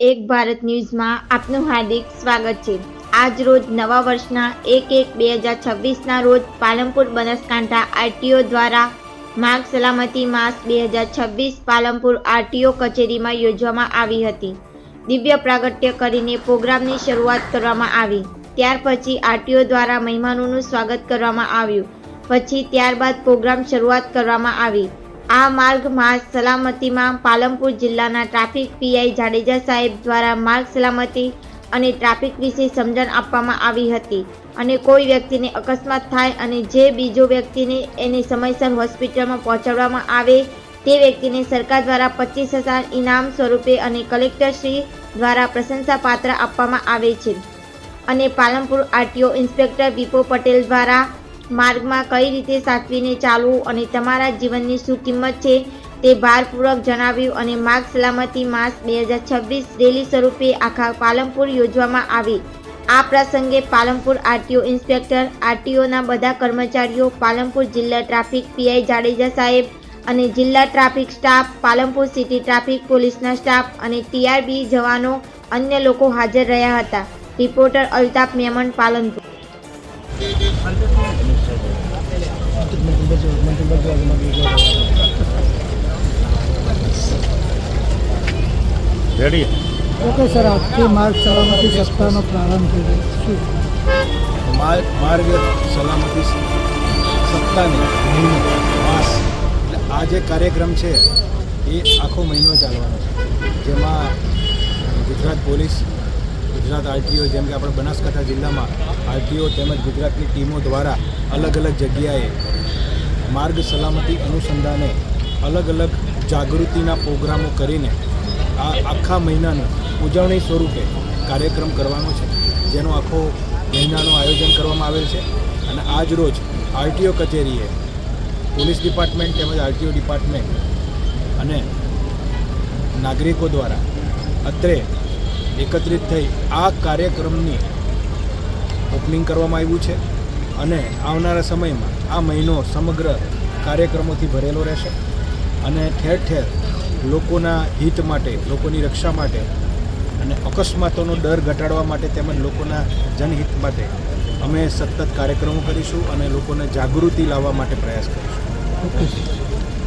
એક ભારત ન્યૂઝમાં આપનું હાર્દિક સ્વાગત છે. આજ રોજ નવા વર્ષના એક એક બે હજાર છવ્વીસના રોજ પાલનપુર બનાસકાંઠા આરટીઓ દ્વારા માર્ગ સલામતી માસ બે હજાર છવ્વીસ પાલનપુર આરટીઓ કચેરીમાં યોજવામાં આવી હતી. દિવ્ય પ્રાગટ્ય કરીને પ્રોગ્રામની શરૂઆત કરવામાં આવી. ત્યાર પછી આરટીઓ દ્વારા મહેમાનોનું સ્વાગત કરવામાં આવ્યું. પછી ત્યારબાદ પ્રોગ્રામ શરૂઆત કરવામાં આવી. આ માર્ગ માર્ગ સલામતીમાં પાલનપુર જિલ્લાના ટ્રાફિક પીઆઈ જાડેજા સાહેબ દ્વારા માર્ગ સલામતી અને ટ્રાફિક વિશે સમજણ આપવામાં આવી હતી અને કોઈ વ્યક્તિને અકસ્માત થાય અને જે બીજો વ્યક્તિને એને સમયસર હોસ્પિટલમાં પહોંચાડવામાં આવે તે વ્યક્તિને સરકાર દ્વારા પચીસ હજાર ઇનામ સ્વરૂપે અને કલેક્ટરશ્રી દ્વારા પ્રશંસાપાત્ર આપવામાં આવે છે. અને પાલનપુર આરટીઓ ઇન્સ્પેક્ટર વિપો પટેલ દ્વારા માર્ગમાં કઈ રીતે સાચવીને ચાલવું અને તમારા જીવનની શું કિંમત છે તે ભારપૂર્વક જણાવ્યું અને માર્ગ સલામતી માસ બે હજાર છવ્વીસ રેલી સ્વરૂપે આખા પાલનપુર યોજવામાં આવી. આ પ્રસંગે પાલનપુર આરટીઓ ઇન્સ્પેક્ટર, આરટીઓના બધા કર્મચારીઓ, પાલનપુર જિલ્લા ટ્રાફિક પીઆઈ જાડેજા સાહેબ અને જિલ્લા traffic staff, Palanpur city traffic પોલીસના સ્ટાફ અને ટીઆરબી જવાનો અન્ય લોકો હાજર રહ્યા હતા. Reporter Altaf Memon Palanpur. Ready okay sir આજથી માર્ગ સલામતી સપ્તાહનો પ્રારંભ થઈ ગયો શું માર્ગ માર્ગ સલામતી સપ્તાહની માસ એટલે આ જે કાર્યક્રમ છે એ આખો મહિનો ચાલવાનો છે જેમાં ગુજરાત પોલીસ ગુજરાત આરટીઓ જેમ કે આપણે બનાસકાંઠા જિલ્લામાં આરટીઓ તેમજ ગુજરાતની ટીમો દ્વારા અલગ અલગ જગ્યાએ માર્ગ સલામતી અનુસંધાને અલગ અલગ જાગૃતિના પ્રોગ્રામો કરીને આ આખા મહિનાનું ઉજવણી સ્વરૂપે કાર્યક્રમ કરવાનો છે. જેનો આખો મહિનાનું આયોજન કરવામાં આવેલ છે અને આજ રોજ આરટીઓ કચેરીએ પોલીસ ડિપાર્ટમેન્ટ તેમજ આરટીઓ ડિપાર્ટમેન્ટ અને નાગરિકો દ્વારા અત્રે એકત્રિત થઈ આ કાર્યક્રમની ઓપનિંગ કરવામાં આવ્યું છે અને આવનારા સમયમાં આ મહિનો સમગ્ર કાર્યક્રમોથી ભરેલો રહેશે અને ઠેર ઠેર લોકોના હિત માટે, લોકોની રક્ષા માટે અને અકસ્માતોનો ડર ઘટાડવા માટે તેમજ લોકોના જનહિત માટે અમે સતત કાર્યક્રમો કરીશું અને લોકોને જાગૃતિ લાવવા માટે પ્રયાસ કરીશું.